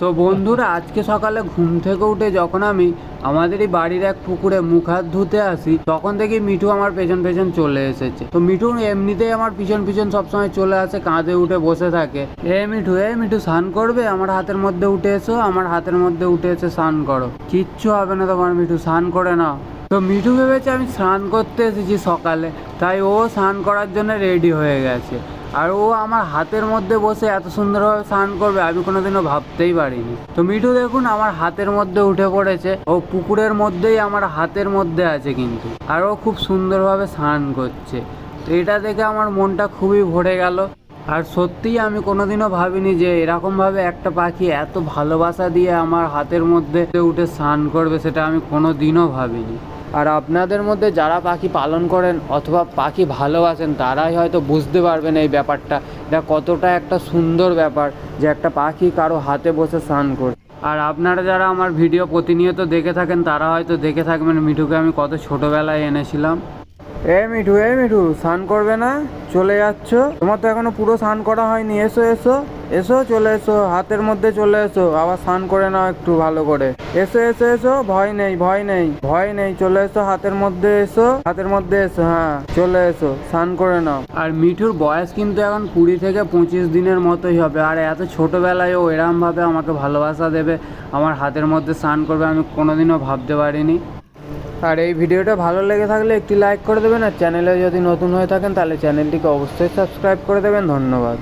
তো বন্ধুরা, আজকে সকালে ঘুম থেকে উঠে যখন আমি আমাদেরই বাড়ির এক পুকুরে মুখ হাত ধুতে আসি, তখন দেখি মিঠু আমার পেছন পেছন চলে এসেছে। তো মিঠু এমনিতেই আমার পিছন পিছন সবসময় চলে আসে, কাঁধে উঠে বসে থাকে। এ মিঠু এ মিঠু, স্নান করবে? আমার হাতের মধ্যে উঠে এসো, আমার হাতের মধ্যে উঠে এসে স্নান করো। কিচ্ছু হবে না তোমার মিঠু, স্নান করে নাও। তো মিঠু ভেবেছে আমি স্নান করতে এসেছি সকালে, তাই ও স্নান করার জন্য রেডি হয়ে গেছে। আর ও আমার হাতের মধ্যে বসে এত সুন্দরভাবে স্নান করবে, আমি কোনোদিনও ভাবতেই পারিনি। তো মিঠু দেখুন, আমার হাতের মধ্যে উঠে পড়েছে। ও পুকুরের মধ্যেই আমার হাতের মধ্যে আছে কিন্তু। আর ও খুব সুন্দরভাবে স্নান করছে। তো এটা দেখে আমার মনটা খুবই ভরে গেল। আর সত্যিই আমি কোনোদিনও ভাবিনি যে এরকমভাবে একটা পাখি এত ভালোবাসা দিয়ে আমার হাতের মধ্যে উঠে স্নান করবে, সেটা আমি কোনো দিনও ভাবিনি। আর আপনাদের মধ্যে যারা পাখি পালন করেন অথবা পাখি ভালোবাসেন, তারাই হয়তো বুঝতে পারবেন এই ব্যাপারটা এটা কতটা একটা সুন্দর ব্যাপার যে একটা পাখি কারও হাতে বসে স্নান করে। আর আপনারা যারা আমার ভিডিও প্রতিনিয়ত দেখে থাকেন, তারা হয়তো দেখে থাকবেন মিঠুকে আমি কত ছোটোবেলায় এনেছিলাম। এ মিঠু এ মিঠু, স্নান করবে না? চলে যাচ্ছ? তোমার তো এখনও পুরো স্নান করা হয়নি। এসো এসো এসো, চলে এসো, হাতের মধ্যে চলে এসো। আবার স্নান করে নাও একটু ভালো করে। এসো এসো এসো, ভয় নেই ভয় নেই ভয় নেই। চলে এসো, হাতের মধ্যে এসো, হাতের মধ্যে এসো হ্যাঁ চলে এসো, স্নান করে নাও। আর মিঠুর বয়স কিন্তু এখন কুড়ি থেকে পঁচিশ দিনের মতোই হবে। আর এত ছোটোবেলায় ও এরম ভাবে আমাকে ভালোবাসা দেবে, আমার হাতের মধ্যে স্নান করবে, আমি কোনোদিনও ভাবতে পারিনি। আর এই ভিডিওটা ভালো লেগে থাকলে একটি লাইক করে দেবেন আর চ্যানেলে যদি নতুন হয়ে থাকেন তাহলে চ্যানেলটিকে অবশ্যই সাবস্ক্রাইব করে দেবেন। ধন্যবাদ।